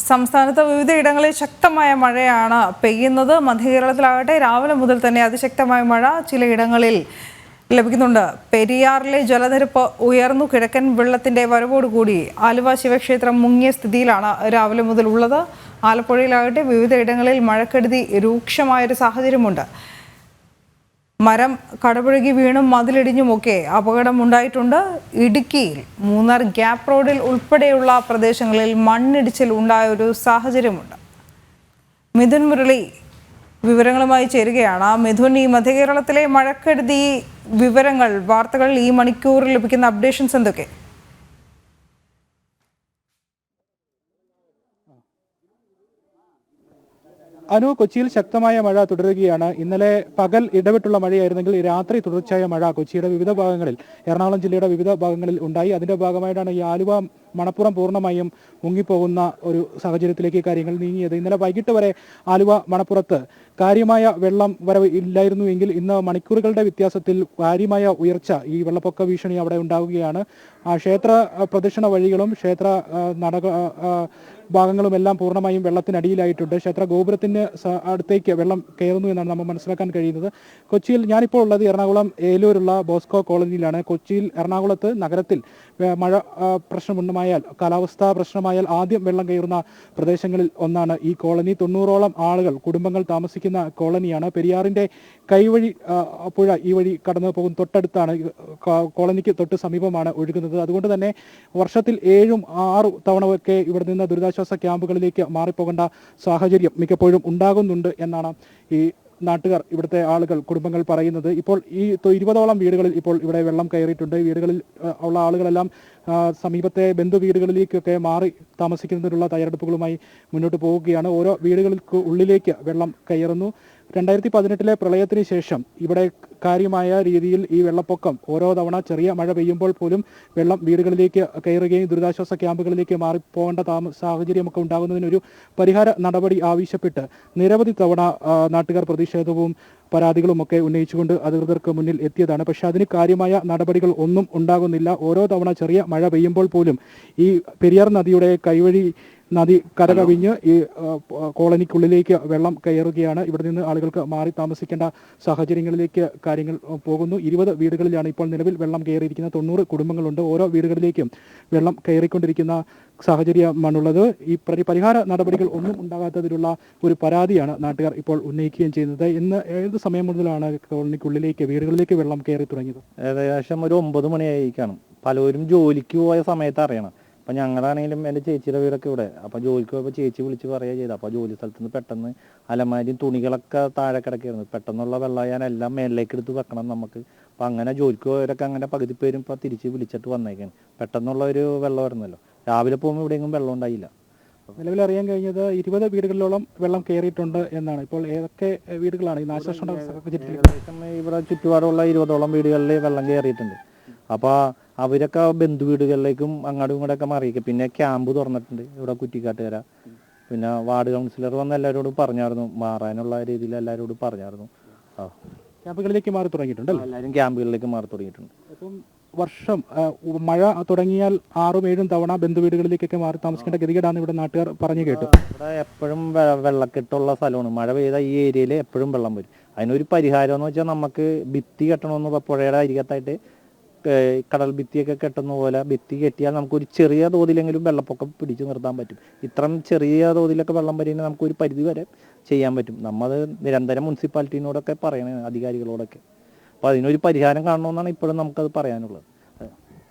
സംസ്ഥാനത്ത് വിവിധയിടങ്ങളിൽ ശക്തമായ മഴയാണ് പെയ്യുന്നത്. മധ്യകേരളത്തിലാകട്ടെ രാവിലെ മുതൽ തന്നെ അതിശക്തമായ മഴ ചിലയിടങ്ങളിൽ ലഭിക്കുന്നുണ്ട്. പെരിയാറിലെ ജലനിരപ്പ് ഉയർന്നു. കിഴക്കൻ വെള്ളത്തിന്റെ വരവോടുകൂടി ആലുവ ശിവക്ഷേത്രം മുങ്ങിയ സ്ഥിതിയിലാണ് രാവിലെ മുതൽ ഉള്ളത്. ആലപ്പുഴയിലാകട്ടെ വിവിധയിടങ്ങളിൽ മഴക്കെടുതി രൂക്ഷമായൊരു സാഹചര്യമുണ്ട്. മരം കടപുഴകി വീണും അപകടം ഉണ്ടായിട്ടുണ്ട് ഇടുക്കിയിൽ മൂന്നാർ ഗ്യാപ് റോഡിൽ ഉൾപ്പെടെയുള്ള പ്രദേശങ്ങളിൽ മണ്ണിടിച്ചിൽ ഉണ്ടായ ഒരു സാഹചര്യമുണ്ട്. മിഥുൻ മുരളി വിവരങ്ങളുമായി ചേരുകയാണ്. മിഥുൻ ഈ മധ്യകേരളത്തിലെ മഴക്കെടുതി വിവരങ്ങൾ വാർത്തകൾ ഈ മണിക്കൂറിൽ ലഭിക്കുന്ന അപ്ഡേഷൻസ് എന്തൊക്കെ? അനു കൊച്ചിയിൽ ശക്തമായ മഴ തുടരുകയാണ്. ഇന്നലെ പകൽ ഇടവിട്ടുള്ള മഴയായിരുന്നെങ്കിൽ രാത്രി തുടർച്ചയായ മഴ കൊച്ചിയുടെ വിവിധ ഭാഗങ്ങളിൽ എറണാകുളം ജില്ലയുടെ വിവിധ ഭാഗങ്ങളിൽ ഉണ്ടായി. അതിന്റെ ഭാഗമായിട്ടാണ് ഈ ആലുവ മണപ്പുറം പൂർണമായും മുങ്ങിപ്പോകുന്ന ഒരു സാഹചര്യത്തിലേക്ക് കാര്യങ്ങൾ നീങ്ങിയത്. ഇന്നലെ വൈകിട്ട് വരെ ആലുവ മണപ്പുറത്ത് കാര്യമായ വെള്ളം വരവ് ഇല്ലായിരുന്നു എങ്കിൽ ഇന്ന് മണിക്കൂറുകളുടെ വ്യത്യാസത്തിൽ കാര്യമായ ഉയർച്ച ഈ വെള്ളപ്പൊക്ക ഭീഷണി അവിടെ ഉണ്ടാവുകയാണ്. ക്ഷേത്ര പ്രദക്ഷിണ വഴികളും ക്ഷേത്ര നട ഭാഗങ്ങളുമെല്ലാം പൂർണമായും വെള്ളത്തിനടിയിലായിട്ടുണ്ട്. ക്ഷേത്ര ഗോപുരത്തിന് അടുത്തേക്ക് വെള്ളം കയറുന്നു എന്നാണ് നമ്മൾ മനസ്സിലാക്കാൻ കഴിയുന്നത്. കൊച്ചിയിൽ ഞാനിപ്പോൾ ഉള്ളത് എറണാകുളം ഏലൂരുള്ള ബോസ്കോ കോളനിയിലാണ്. കൊച്ചിയിൽ എറണാകുളത്ത് നഗരത്തിൽ മഴ പ്രശ്നമുണ്ടായാൽ കാലാവസ്ഥാ പ്രശ്നമായാൽ ആദ്യം വെള്ളം കയറുന്ന പ്രദേശങ്ങളിൽ ഒന്നാണ് ഈ കോളനി. തൊണ്ണൂറോളം ആളുകൾ കുടുംബങ്ങൾ താമസിക്കുന്ന കോളനിയാണ്. പെരിയാറിന്റെ കൈവഴി പുഴ ഈ വഴി കടന്നു പോകും. തൊട്ടടുത്താണ് കോളനിക്ക് തൊട്ട് സമീപമാണ് ഒഴുകുന്നത്. അതുകൊണ്ട് തന്നെ വർഷത്തിൽ ഏഴും ആറും തവണയൊക്കെ ഇവിടെ നിന്ന് ദുരിതാശ്വാസ ക്യാമ്പുകളിലേക്ക് മാറിപ്പോകേണ്ട സാഹചര്യം മിക്കപ്പോഴും ഉണ്ടാകുന്നുണ്ട് എന്നാണ് ഈ നാട്ടുകാർ ഇവിടുത്തെ ആളുകൾ കുടുംബങ്ങൾ പറയുന്നത് ഇപ്പോൾ ഈ ഇരുപതോളം വീടുകളിൽ ഇപ്പോൾ ഇവിടെ വെള്ളം കയറിയിട്ടുണ്ട്. വീടുകളിൽ ഉള്ള ആളുകളെല്ലാം സമീപത്തെ ബന്ധു വീടുകളിലേക്കൊക്കെ മാറി താമസിക്കുന്നതിനുള്ള തയ്യാറെടുപ്പുകളുമായി മുന്നോട്ട് പോവുകയാണ്. ഓരോ വീടുകൾക്ക് ഉള്ളിലേക്ക് വെള്ളം കയറുന്നു. രണ്ടായിരത്തി പതിനെട്ടിലെ പ്രളയത്തിന് ശേഷം ഇവിടെ കാര്യമായ രീതിയിൽ ഈ വെള്ളപ്പൊക്കം ഓരോ തവണ ചെറിയ മഴ പെയ്യുമ്പോൾ പോലും വെള്ളം വീടുകളിലേക്ക് കയറുകയും ദുരിതാശ്വാസ ക്യാമ്പുകളിലേക്ക് മാറിപ്പോകേണ്ട താമ സാഹചര്യമൊക്കെ ഉണ്ടാകുന്നതിനൊരു പരിഹാര നടപടി ആവശ്യപ്പെട്ട് നിരവധി തവണ നാട്ടുകാർ പ്രതിഷേധവും പരാതികളും ഒക്കെ ഉന്നയിച്ചുകൊണ്ട് അധികൃതർക്ക് മുന്നിൽ എത്തിയതാണ്. പക്ഷേ അതിന് കാര്യമായ നടപടികൾ ഒന്നും ഉണ്ടാകുന്നില്ല. ഓരോ തവണ ചെറിയ മഴ പെയ്യുമ്പോൾ പോലും ഈ പെരിയാർ നദിയുടെ കൈവഴി നദി കരകവിഞ്ഞ് ഈ കോളനിക്കുള്ളിലേക്ക് വെള്ളം കയറുകയാണ്. ഇവിടെ നിന്ന് ആളുകൾക്ക് മാറി താമസിക്കേണ്ട സാഹചര്യങ്ങളിലേക്ക് കാര്യങ്ങൾ പോകുന്നു. ഇരുപത് വീടുകളിലാണ് ഇപ്പോൾ നിലവിൽ വെള്ളം കയറിയിരിക്കുന്നത്. തൊണ്ണൂറ് കുടുംബങ്ങളുണ്ട്. ഓരോ വീടുകളിലേക്കും വെള്ളം കയറിക്കൊണ്ടിരിക്കുന്ന സാഹചര്യമാണുള്ളത്. ഈ പരി- പരിഹാര നടപടികൾ ഒന്നും ഉണ്ടാകാത്തതിലുള്ള ഒരു പരാതിയാണ് നാട്ടുകാർ ഇപ്പോൾ ഉന്നയിക്കുകയും ചെയ്യുന്നത്. ഇന്ന് ഏത് സമയം മുതലാണ് കോളനിക്കുള്ളിലേക്ക് വീടുകളിലേക്ക് വെള്ളം കയറി തുടങ്ങിയത്? ഏകദേശം ഒരു ഒമ്പത് മണിയായി കാണും പലരും ജോലിക്ക് പോയ സമയത്ത് അറിയണം. അപ്പൊ ഞങ്ങളാണെങ്കിലും എന്റെ ചേച്ചിയുടെ വീടൊക്കെ ഇവിടെ. അപ്പൊ ജോലിക്ക് പോയപ്പോൾ ചേച്ചി വിളിച്ച് പറയുക ചെയ്തു അപ്പൊ ജോലി സ്ഥലത്ത് നിന്ന് പെട്ടെന്ന് അലമാരിയും തുണികളൊക്കെ താഴെ കിടക്കായിരുന്നു പെട്ടെന്നുള്ള വെള്ളം ഞാൻ എല്ലാം മേലിലേക്ക് എടുത്ത് വെക്കണം നമുക്ക്. അപ്പൊ അങ്ങനെ ജോലിക്ക് പോയവരൊക്കെ അങ്ങനെ പകുതി പേരും ഇപ്പൊ തിരിച്ച് വിളിച്ചിട്ട് വന്നേക്കാണ്. പെട്ടെന്നുള്ള ഒരു വെള്ളം വരുന്നല്ലോ രാവിലെ പോകുമ്പോൾ ഇവിടെയെങ്കിലും വെള്ളം ഉണ്ടായില്ല. നിലവിൽ അറിയാൻ കഴിഞ്ഞത് ഇരുപത് വീടുകളിലോളം വെള്ളം കയറിയിട്ടുണ്ട് എന്നാണ്. ഇപ്പോൾ ഏതൊക്കെ വീടുകളാണ് ഈ നാശനഷ്ടം ഇവിടെ ചുറ്റുപാടുള്ള ഇരുപതോളം വീടുകളിൽ വെള്ളം കയറിയിട്ടുണ്ട്. അപ്പൊ അവരൊക്കെ ബന്ധു വീടുകളിലേക്കും അങ്ങോട്ടും ഇങ്ങോട്ടൊക്കെ മാറിയിരിക്കും. പിന്നെ ക്യാമ്പ് തുറന്നിട്ടുണ്ട് ഇവിടെ കുറ്റിക്കാട്ടുകര. പിന്നെ വാർഡ് കൗൺസിലർ വന്ന് എല്ലാവരോടും പറഞ്ഞായിരുന്നു. മാറാനുള്ള രീതിയിൽ എല്ലാവരോടും പറഞ്ഞായിരുന്നു. ആ. ക്യാമ്പുകളിലേക്ക് മാറി തുടങ്ങിയിട്ടുണ്ട് എല്ലാവരും ക്യാമ്പുകളിലേക്ക് മാറി തുടങ്ങിയിട്ടുണ്ട്. അപ്പം വർഷം മഴ തുടങ്ങിയാൽ ആറും ഏഴും തവണ ബന്ധുവീടുകളിലേക്കൊക്കെ മാറി താമസിക്കേണ്ട ഗതികേടാണ് ഇവിടെ നാട്ടുകാർ പറഞ്ഞു കേട്ടു ഇവിടെ എപ്പോഴും വെള്ളക്കെട്ടുള്ള സ്ഥലമാണ്. മഴ പെയ്ത ഈ ഏരിയയിൽ എപ്പോഴും വെള്ളം വരും. അതിനൊരു പരിഹാരം എന്ന് വെച്ചാൽ നമുക്ക് ഭിത്തി കെട്ടണമെന്ന് പുഴയുടെ അരികത്തായിട്ട് കടൽ ഭിത്തിയൊക്കെ കെട്ടുന്ന പോലെ ഭിത്തി കെട്ടിയാൽ നമുക്ക് ഒരു ചെറിയ തോതിലെങ്കിലും വെള്ളപ്പൊക്കം പിടിച്ചു നിർത്താൻ പറ്റും. ഇത്രയും ചെറിയ തോതിലൊക്കെ വെള്ളം വരുന്നത് നമുക്ക് ഒരു പരിധി വരെ ചെയ്യാൻ പറ്റും. നമ്മൾ നിരന്തരം മുനിസിപ്പാലിറ്റിനോടൊക്കെ പറയണേ അധികാരികളോടൊക്കെ. അപ്പോൾ അതിനൊരു പരിഹാരം കാണണമെന്നാണ് ഇപ്പോഴും നമുക്കത് പറയാനുള്ളത്.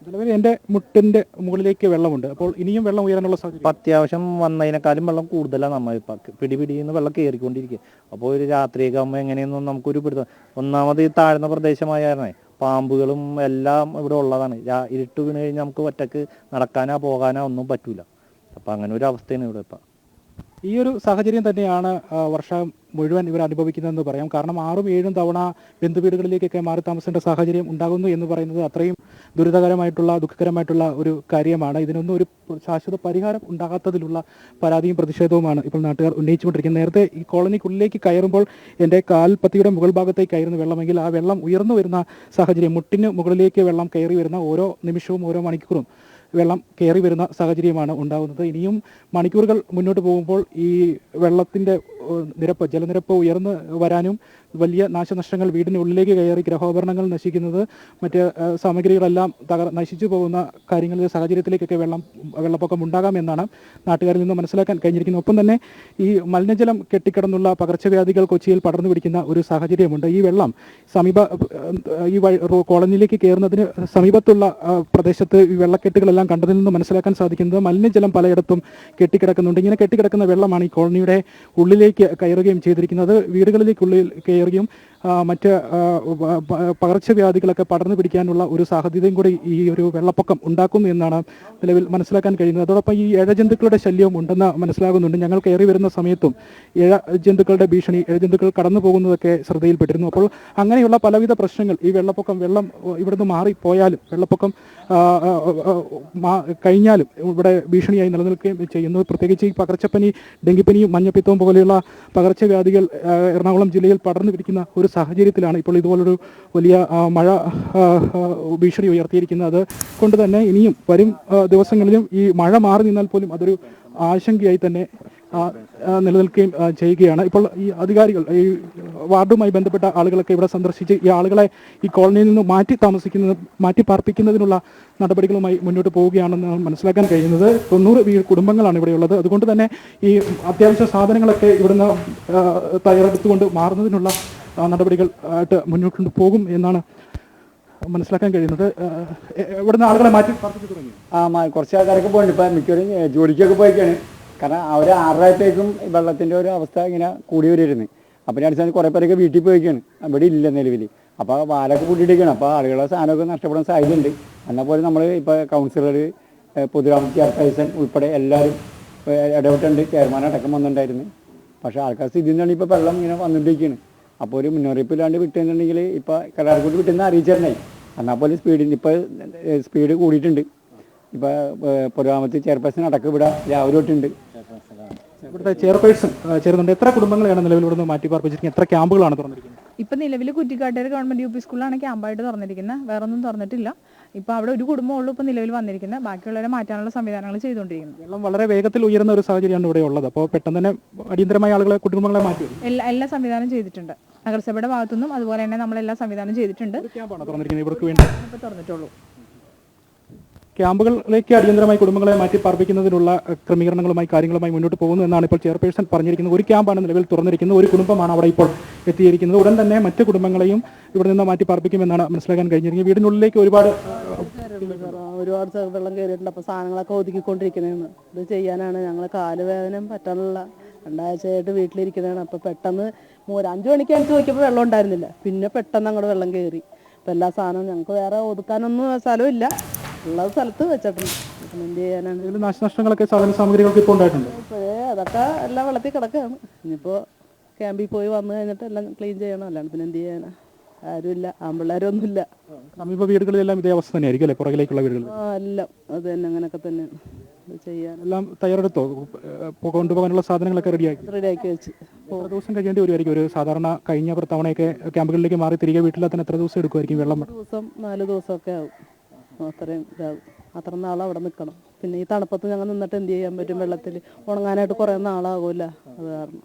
നിലവിൽ എന്റെ മുട്ടിന്റെ മുകളിലേക്ക് വെള്ളമുണ്ട്. അപ്പോൾ ഇനിയും വെള്ളം ഉയരാനുള്ള സാധ്യത അത്യാവശ്യം വന്നതിനേക്കാളും വെള്ളം കൂടുതലാണ് നമ്മൾ ഇപ്പൊ പിടി പിടിന്ന് വെള്ളം കയറിക്കൊണ്ടിരിക്കുക അപ്പോൾ ഒരു രാത്രിയൊക്കെ ആകുമ്പോൾ എങ്ങനെയൊന്നും നമുക്കൊരു പിടുത്തം. ഒന്നാമത് ഈ താഴ്ന്ന പ്രദേശമായിരുന്നേ പാമ്പുകളും എല്ലാം ഇവിടെ ഉള്ളതാണ്. ഇരുട്ട് വീണ് കഴിഞ്ഞാൽ നമുക്ക് ഒറ്റയ്ക്ക് നടക്കാനോ പോകാനോ ഒന്നും പറ്റൂല. അപ്പൊ അങ്ങനെ ഒരു അവസ്ഥയാണ് ഇവിടെ ഇപ്പൊ. ഈ ഒരു സാഹചര്യം തന്നെയാണ് വർഷം മുഴുവൻ ഇവർ അനുഭവിക്കുന്നതെന്ന് പറയാം. കാരണം ആറും ഏഴും തവണ ബന്ധുവീടുകളിലേക്കൊക്കെ മാറി താമസിക്കേണ്ട സാഹചര്യം ഉണ്ടാകുന്നു എന്ന് പറയുന്നത് അത്രയും ദുരിതകരമായിട്ടുള്ള ദുഃഖകരമായിട്ടുള്ള ഒരു കാര്യമാണ്. ഇതിനൊന്നും ഒരു ശാശ്വത പരിഹാരം ഉണ്ടാകാത്തതിലുള്ള പരാതിയും പ്രതിഷേധവുമാണ് ഇപ്പോൾ നാട്ടുകാർ ഉന്നയിച്ചുകൊണ്ടിരിക്കുന്നത്. നേരത്തെ ഈ കോളനിക്കുള്ളിലേക്ക് കയറുമ്പോൾ എന്റെ കാൽപ്പത്തിയുടെ മുകൾ ഭാഗത്തേക്കായിരുന്നു വെള്ളമെങ്കിൽ ആ വെള്ളം ഉയർന്നു വരുന്ന സാഹചര്യം മുട്ടിന് മുകളിലേക്ക് വെള്ളം കയറി വരുന്ന ഓരോ നിമിഷവും ഓരോ മണിക്കൂറും വെള്ളം കയറി വരുന്ന സാഹചര്യമാണ് ഉണ്ടാകുന്നത് ഇനിയും മണിക്കൂറുകൾ മുന്നോട്ട് പോകുമ്പോൾ ഈ വെള്ളത്തിന്റെ ഏഹ്, നിരപ്പ് ജലനിരപ്പ് ഉയർന്ന് വരാനും വലിയ നാശനഷ്ടങ്ങൾ വീടിനുള്ളിലേക്ക് കയറി ഗ്രഹോപകരണങ്ങൾ നശിക്കുന്നത് മറ്റ് സാമഗ്രികളെല്ലാം തകർ നശിച്ചു പോകുന്ന കാര്യങ്ങളുടെ സാഹചര്യത്തിലേക്കൊക്കെ വെള്ളം വെള്ളപ്പൊക്കം ഉണ്ടാകാം എന്നാണ് നാട്ടുകാരിൽ നിന്ന് മനസ്സിലാക്കാൻ കഴിഞ്ഞിരിക്കുന്നത് ഒപ്പം തന്നെ ഈ മലിനജലം കെട്ടിക്കിടന്നുള്ള പകർച്ചവ്യാധികൾ കൊച്ചിയിൽ പടർന്നു പിടിക്കുന്ന ഒരു സാഹചര്യമുണ്ട്. ഈ വെള്ളം സമീപ ഈ കോളനിയിലേക്ക് കയറുന്നതിന് സമീപത്തുള്ള പ്രദേശത്ത് ഈ വെള്ളക്കെട്ടുകളെല്ലാം കണ്ടതിൽ നിന്ന് മനസ്സിലാക്കാൻ സാധിക്കുന്നത് മലിനജലം പലയിടത്തും കെട്ടിക്കിടക്കുന്നുണ്ട്. ഇങ്ങനെ കെട്ടിക്കിടക്കുന്ന വെള്ളമാണ് ഈ കോളനിയുടെ ഉള്ളിലേക്ക് കയറുകയും ചെയ്തിരിക്കുന്നത്. വീടുകളിലേക്കുള്ളിൽ കയറുകയും മറ്റ് പകർച്ചവ്യാധികളൊക്കെ പടർന്നു പിടിക്കാനുള്ള ഒരു സാഹചര്യം കൂടി ഈ ഒരു വെള്ളപ്പൊക്കം ഉണ്ടാക്കുന്നു എന്നാണ് നിലവിൽ മനസ്സിലാക്കാൻ കഴിയുന്നത്. അതോടൊപ്പം ഈ ഇഴജന്തുക്കളുടെ ശല്യവും ഉണ്ടെന്ന് മനസ്സിലാകുന്നുണ്ട്. ഞങ്ങൾ കയറി വരുന്ന സമയത്തും ഇഴ ജന്തുക്കളുടെ ഭീഷണി ഇഴജന്തുക്കൾ കടന്നു പോകുന്നതൊക്കെ ശ്രദ്ധയിൽപ്പെട്ടിരുന്നു. അപ്പോൾ അങ്ങനെയുള്ള പലവിധ പ്രശ്നങ്ങൾ ഈ വെള്ളപ്പൊക്കം വെള്ളം ഇവിടുന്ന് മാറിപ്പോയാലും വെള്ളപ്പൊക്കം കഴിഞ്ഞാലും ഇവിടെ ഭീഷണിയായി നിലനിൽക്കുകയും ചെയ്യുന്നു. പ്രത്യേകിച്ച് ഈ പകർച്ചപ്പനി ഡെങ്കിപ്പനിയും മഞ്ഞപ്പിത്തവും പോലെയുള്ള പകർച്ചവ്യാധികൾ എറണാകുളം ജില്ലയിൽ പടർന്നു പിടിക്കുന്ന ഒരു സാഹചര്യത്തിലാണ് ഇപ്പോൾ ഇതുപോലൊരു വലിയ മഴ ഭീഷണി ഉയർത്തിയിരിക്കുന്നത്. അതുകൊണ്ട് തന്നെ ഇനിയും വരും ദിവസങ്ങളിലും ഈ മഴ മാറി നിന്നാൽ പോലും അതൊരു ആശങ്കയായി തന്നെ നിലനിൽക്കുകയും ചെയ്യുകയാണ്. ഇപ്പോൾ ഈ അധികാരികൾ ഈ വാർഡുമായി ബന്ധപ്പെട്ട ആളുകളൊക്കെ ഇവിടെ സന്ദർശിച്ച് ഈ ആളുകളെ ഈ കോളനിയിൽ നിന്ന് മാറ്റി താമസിക്കുന്ന മാറ്റി പാർപ്പിക്കുന്നതിനുള്ള നടപടികളുമായി മുന്നോട്ട് പോവുകയാണെന്നാണ് മനസ്സിലാക്കാൻ കഴിയുന്നത്. തൊണ്ണൂറ് വീ കുടുംബങ്ങളാണ് ഇവിടെയുള്ളത് അതുകൊണ്ട് തന്നെ ഈ അത്യാവശ്യ സാധനങ്ങളൊക്കെ ഇവിടുന്ന് തയ്യാറെടുത്തുകൊണ്ട് മാറുന്നതിനുള്ള നടപടികൾ ആയിട്ട് മുന്നോട്ട് പോകും എന്നാണ് മനസ്സിലാക്കാൻ കഴിയുന്നത്. ഇവിടുന്ന് ആളുകളെ മാറ്റി പാർപ്പിച്ചു തുടങ്ങി. ആ കുറച്ച് ആൾക്കാരൊക്കെ പോയിട്ടുണ്ട്. ഇപ്പം മിക്കവരും ജോലിക്കൊക്കെ പോയിക്കാണ്. കാരണം അവർ ആറരയത്തേക്കും വെള്ളത്തിന്റെ ഒരു അവസ്ഥ ഇങ്ങനെ കൂടി വരുമായിരുന്നു അപ്പം ഞാൻ അടിസ്ഥാനത്തിൽ കുറേ പേരൊക്കെ വീട്ടിൽ പോയിക്കാണ് ഇവിടെ ഇല്ല നിലവിൽ അപ്പോൾ വാലൊക്കെ കൂട്ടിയിട്ടിരിക്കണം അപ്പോൾ ആളുകളെ സാധനമൊക്കെ നഷ്ടപ്പെടാൻ സാധ്യതയുണ്ട്. എന്നാൽ പോലും നമ്മൾ ഇപ്പോൾ കൗൺസിലർ പൊതുരാമ ചെയർപേഴ്സൺ ഉൾപ്പെടെ എല്ലാവരും ഇടപെട്ടുണ്ട് ചെയർമാൻ അടക്കം വന്നിട്ടുണ്ടായിരുന്നു. പക്ഷേ ആൾക്കാർ സ്ഥിതി എന്താണ് ഇപ്പോൾ വെള്ളം ഇങ്ങനെ വന്നുകൊണ്ടിരിക്കുകയാണ്. അപ്പോൾ ഒരു മുന്നറിയിപ്പ് ഇല്ലാണ്ട് വിട്ടുന്നുണ്ടെങ്കിൽ ഇപ്പോൾ കരാർക്കൂട്ട് വിട്ടെന്ന് അറിയിച്ചിട്ടുണ്ടായി എന്നാൽ പോലും സ്പീഡിന് ഇപ്പോൾ സ്പീഡ് കൂടിയിട്ടുണ്ട്. ഇപ്പോൾ പൊതുരാമത്തിൽ ചെയർപേഴ്സൺ അടക്കം ഇവിടെ രാവിലെ തൊട്ടുണ്ട്. ഇവിടുത്തെ ചെയർപേഴ്സൺ ചേരുന്നുണ്ട്. എത്ര കുടുംബങ്ങളെയാണ് നിലവിൽ ഇവിടുന്ന് മാറ്റി പാർപ്പിച്ചിരിക്കുന്നത് എത്ര ക്യാമ്പുകളാണ് തുറന്നിരിക്കുന്നത്? ഇപ്പം നിലവിൽ കുറ്റിക്കാട്ടേര് ഗവൺമെന്റ് യു പി സ്കൂളാണ് ക്യാമ്പായിട്ട് തുറന്നിരിക്കുന്നത്. വേറെ ഒന്നും തുറന്നിട്ടില്ല. ഇപ്പൊ അവിടെ ഒരു കുടുംബമുള്ളൂ ഇപ്പൊ നിലവിൽ വന്നിരിക്കുന്നത്. ബാക്കിയുള്ളവരെ മാറ്റാനുള്ള സംവിധാനങ്ങൾ ചെയ്തുകൊണ്ടിരിക്കുന്നത് വെള്ളം വളരെ വേഗത്തിൽ ഉയരുന്ന ഒരു സാഹചര്യമാണ് ഇവിടെ ഉള്ളത്. അപ്പോൾ പെട്ടെന്ന് തന്നെ അടിയന്തരമായ ആളുകളെ കുടുംബങ്ങളെ മാറ്റി എല്ലാ എല്ലാ സംവിധാനം ചെയ്തിട്ടുണ്ട്. നഗരസഭയുടെ ഭാഗത്തുനിന്നും അതുപോലെ തന്നെ നമ്മളെല്ലാം സംവിധാനം ചെയ്തിട്ടുണ്ട്. ക്യാമ്പാണോ തുറന്നിരിക്കുന്നത് ഇവർക്ക് വേണ്ടി? തുറന്നിട്ടുള്ളൂ. ക്യാമ്പുകളിലേക്ക് അടിയന്തരമായി കുടുംബങ്ങളെ മാറ്റി പാർപ്പിക്കുന്നതിനുള്ള ക്രമീകരണങ്ങളുമായി കാര്യങ്ങളുമായി മുന്നോട്ട് പോകുന്നു എന്നാണ് ഇപ്പോൾ ചെയർപേഴ്സൺ പറഞ്ഞിരിക്കുന്നത്. ഒരു ക്യാമ്പാണ് നിലവിൽ തുറന്നിരിക്കുന്നത്. ഒരു കുടുംബമാണ് അവിടെ ഇപ്പോൾ എത്തിയിരിക്കുന്നത്. ഉടൻ തന്നെ മറ്റ് കുടുംബങ്ങളെയും ഇവിടെ നിന്ന് മാറ്റി പാർപ്പിക്കുമെന്നാണ് മനസ്സിലാക്കാൻ കഴിഞ്ഞിരിക്കുന്നത്. വീടിനുള്ളിലേക്ക് ഒരുപാട് ഒരുപാട് വെള്ളം കയറിയിട്ടുണ്ട്. അപ്പോൾ സാധനങ്ങളൊക്കെ ഒതുക്കിക്കൊണ്ടിരിക്കുന്നതാണ്. ഇത് ചെയ്യാനാണ് ഞങ്ങൾ കാലുവേദന പറ്റാനുള്ള രണ്ടാഴ്ചയായിട്ട് വീട്ടിലിരിക്കുന്നതാണ്. അപ്പോൾ പെട്ടെന്ന് മൂന്ന് അഞ്ച് മണിക്ക് എനിക്ക് നോക്കിയപ്പോൾ വെള്ളം ഉണ്ടായിരുന്നില്ല. പിന്നെ പെട്ടെന്ന് അങ്ങോട്ട് വെള്ളം കയറി. അപ്പോൾ എല്ലാ സാധനവും ഞങ്ങൾക്ക് വേറെ ഒതുക്കാനൊന്നും സ്ഥലമില്ല. ഉള്ള സ്ഥലത്ത് വെച്ചിട്ടുണ്ട് എന്ത് ചെയ്യാനാണ്? ഇതിൽ നാശനഷ്ടങ്ങളൊക്കെ സാധന സാമഗ്രികൾക്ക് ഇപ്പോൾ ഉണ്ടായിട്ടുണ്ട്. ഇപ്പോഴേ അതൊക്കെ എല്ലാം വെള്ളത്തിൽ കിടക്കുകയാണ് ഇനിയിപ്പോൾ ക്യാമ്പിൽ പോയി വന്നു കഴിഞ്ഞിട്ട് എല്ലാം ക്ലീൻ ചെയ്യണം. അല്ലാണ്ട് പിന്നെ എന്ത് ചെയ്യാനാ? ആരുമില്ല. ആമ്പിള്ളേരൊന്നുമില്ല. സമീപ വീടുകളിലെല്ലാം ഇതേ അവസ്ഥ തന്നെയായിരിക്കും അല്ലേ? പുറകിലേക്കുള്ള വീടുകൾ ആ എല്ലാം അത് തന്നെ അങ്ങനെയൊക്കെ തന്നെയാണ്. ഇത് ചെയ്യാൻ എല്ലാം തയ്യാറെടുത്തോ? ഏഹ് കൊണ്ടുപോകാനുള്ള സാധനങ്ങളൊക്കെ റെഡിയാക്കി. റെഡിയാക്കി വെച്ച്. എത്ര ദിവസം കഴിയേണ്ടി വരുമായിരിക്കും ഒരു സാധാരണ കഴിഞ്ഞ തവണയൊക്കെ ക്യാമ്പുകളിലേക്ക് മാറി തിരികെ വീട്ടിലെത്താൻ എത്ര ദിവസം എടുക്കുമായിരിക്കും വെള്ളം? ദിവസം നാല് ദിവസമൊക്കെ ആവും. അത്രയും ഇതാകും അത്ര നാൾ അവിടെ നിൽക്കണം പിന്നെ ഈ തണുപ്പത്ത് ഞങ്ങൾ നിന്നിട്ട് എന്ത് ചെയ്യാൻ പറ്റും? വെള്ളത്തിൽ ഉണങ്ങാനായിട്ട് കുറേ നാളാകുമല്ല അത് കാരണം.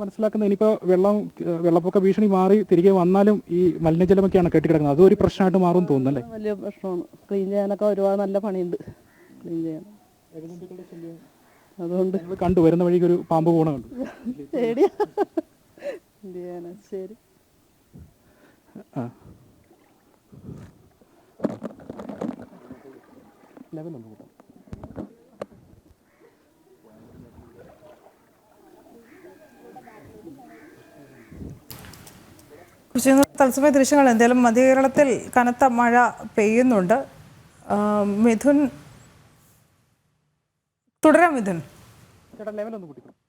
മനസ്സിലാക്കുന്നത് ഇനിയിപ്പോൾ വെള്ളം വെള്ളപ്പൊക്ക ഭീഷണി മാറി തിരികെ വന്നാലും ഈ മലിനജലമൊക്കെയാണ് കെട്ടിക്കിടക്കുന്നത്. അതും ഒരു പ്രശ്നമായിട്ട് മാറും തോന്നുന്നു വലിയ പ്രശ്നമാണ്. ക്ലീൻ ചെയ്യാനൊക്കെ ഒരുപാട് നല്ല പണിയുണ്ട്. ക്ലീൻ ചെയ്യാൻ അതുകൊണ്ട് കണ്ടു വരുന്ന വഴിക്ക് ഒരു പാമ്പ് പോണ കണ്ടു. പേടിയാ. എന്ത് ശരി. ആ. ലെവലൊന്ന് കൂട്ടാം. തത്സമയ ദൃശ്യങ്ങൾ എന്തായാലും മധ്യകേരളത്തിൽ കനത്ത മഴ പെയ്യുന്നുണ്ട്. മിഥുൻ തുടരാം മിഥുൻ. ചേട്ടാ ലെവലൊന്ന് കൂട്ടിക്കണം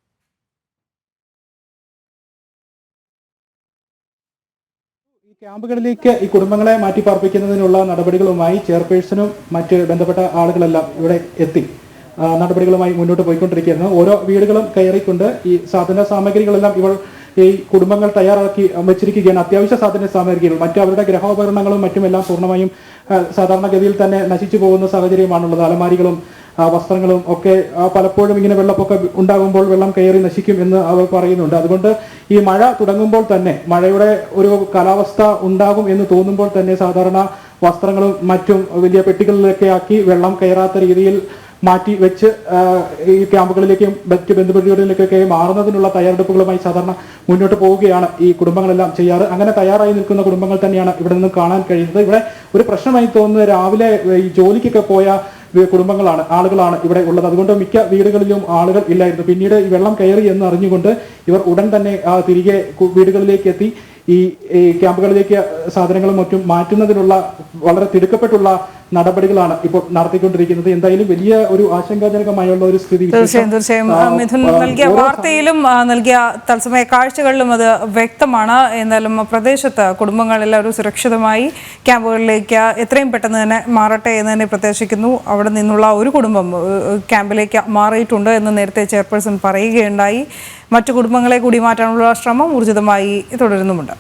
ക്യാമ്പുകളിലേക്ക് ഈ കുടുംബങ്ങളെ മാറ്റി പാർപ്പിക്കുന്നതിനുള്ള നടപടികളുമായി ചെയർപേഴ്സണും മറ്റ് ബന്ധപ്പെട്ട ആളുകളെല്ലാം ഇവിടെ എത്തി. നടപടികളുമായി മുന്നോട്ട് പോയിക്കൊണ്ടിരിക്കുകയായിരുന്നു ഓരോ വീടുകളും കയറിക്കൊണ്ട് ഈ സാധന സാമഗ്രികളെല്ലാം ഇവൾ ഈ കുടുംബങ്ങൾ തയ്യാറാക്കി വെച്ചിരിക്കുകയാണ്. അത്യാവശ്യ സാധന സാമഗ്രികൾ മറ്റു അവരുടെ ഗ്രഹോപകരണങ്ങളും മറ്റുമെല്ലാം പൂർണമായും സാധാരണഗതിയിൽ തന്നെ നശിച്ചു പോകുന്ന സാഹചര്യമാണുള്ളത്. അലമാരികളും വസ്ത്രങ്ങളും ഒക്കെ പലപ്പോഴും ഇങ്ങനെ വെള്ളപ്പൊക്കം ഉണ്ടാകുമ്പോൾ വെള്ളം കയറി നശിക്കും എന്ന് അവർ പറയുന്നുണ്ട്. അതുകൊണ്ട് ഈ മഴ തുടങ്ങുമ്പോൾ തന്നെ മഴയുടെ ഒരു കാലാവസ്ഥ ഉണ്ടാകും എന്ന് തോന്നുമ്പോൾ തന്നെ സാധാരണ വസ്ത്രങ്ങളും മറ്റും വലിയ പെട്ടികളിലൊക്കെ ആക്കി വെള്ളം കയറാത്ത രീതിയിൽ മാറ്റി വെച്ച് ഈ ക്യാമ്പുകളിലേക്കും മറ്റ് ബന്ധുപരിപാടികളിലേക്കൊക്കെ മാറുന്നതിനുള്ള തയ്യാറെടുപ്പുകളുമായി സാധാരണ മുന്നോട്ട് പോവുകയാണ് ഈ കുടുംബങ്ങളെല്ലാം ചെയ്യാറ്. അങ്ങനെ തയ്യാറായി നിൽക്കുന്ന കുടുംബങ്ങൾ തന്നെയാണ് ഇവിടെ നിന്നും കാണാൻ കഴിയുന്നത്. ഇവിടെ ഒരു പ്രശ്നമായി തോന്നുന്നത് രാവിലെ ഈ ജോലിക്കൊക്കെ പോയ കുടുംബങ്ങളാണ് ആളുകളാണ് ഇവിടെ ഉള്ളത്. അതുകൊണ്ട് മിക്ക വീടുകളിലും ആളുകൾ ഇല്ലായിരുന്നു. പിന്നീട് ഈ വെള്ളം കയറി എന്ന് അറിഞ്ഞുകൊണ്ട് ഇവർ ഉടൻ തന്നെ തിരികെ വീടുകളിലേക്ക് എത്തി. ഈ ക്യാമ്പുകളിലേക്ക് സാധനങ്ങളും മറ്റും മാറ്റുന്നതിനുള്ള വളരെ തിടുക്കപ്പെട്ടുള്ള നടപടികളാണ് ഇപ്പോൾ നടത്തിക്കൊണ്ടിരിക്കുന്നത്. എന്തായാലും വലിയ ഒരു ആശങ്കാജനകമായുള്ള ഒരു സ്ഥിതി തീർച്ചയായും തീർച്ചയായും. മിഥുൻ നൽകിയ വാർത്തയിലും നൽകിയ തത്സമയ കാഴ്ചകളിലും അത് വ്യക്തമാണ്. എന്നാലും പ്രദേശത്ത് കുടുംബങ്ങളെല്ലാവരും സുരക്ഷിതമായി ക്യാമ്പുകളിലേക്ക് എത്രയും പെട്ടെന്ന് തന്നെ മാറട്ടെ എന്ന് തന്നെ പ്രത്യാശിക്കുന്നു അവിടെ നിന്നുള്ള ഒരു കുടുംബം ക്യാമ്പിലേക്ക് മാറിയിട്ടുണ്ട് എന്ന് നേരത്തെ ചെയർപേഴ്സൺ പറയുകയുണ്ടായി. മറ്റു കുടുംബങ്ങളെ കൂടി മാറ്റാനുള്ള ശ്രമം ഊർജിതമായി തുടരുന്നുമുണ്ട്.